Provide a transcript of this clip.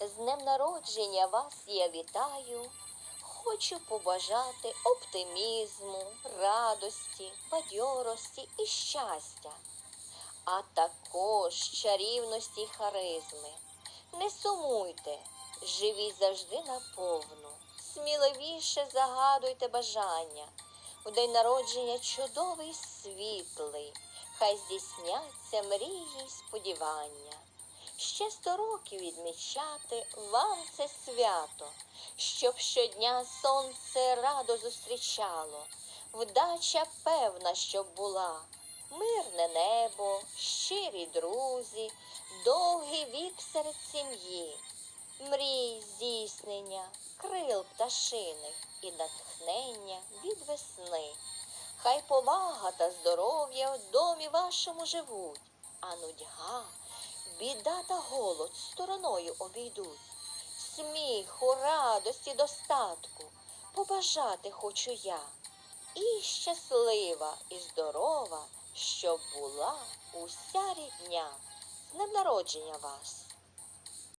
З днем народження вас я вітаю. Хочу побажати оптимізму, радості, бадьорості і щастя, а також чарівності й харизми. Не сумуйте, живіть завжди наповну, сміливіше загадуйте бажання. У день народження чудовий світлий, хай здійсняться мрії й сподівання. Ще сто років відмічати вам це свято, щоб щодня сонце радо зустрічало, вдача певна, щоб була, мирне небо, щирі друзі, довгий вік серед сім'ї, мрій здійснення, крил пташиних і натхнення від весни. Хай повага та здоров'я в домі вашому живуть, а нудьга, біда та голод стороною обійдуть. Сміху, радості, достатку побажати хочу я. І щаслива, і здорова, щоб була уся рідня. З днем народження вас!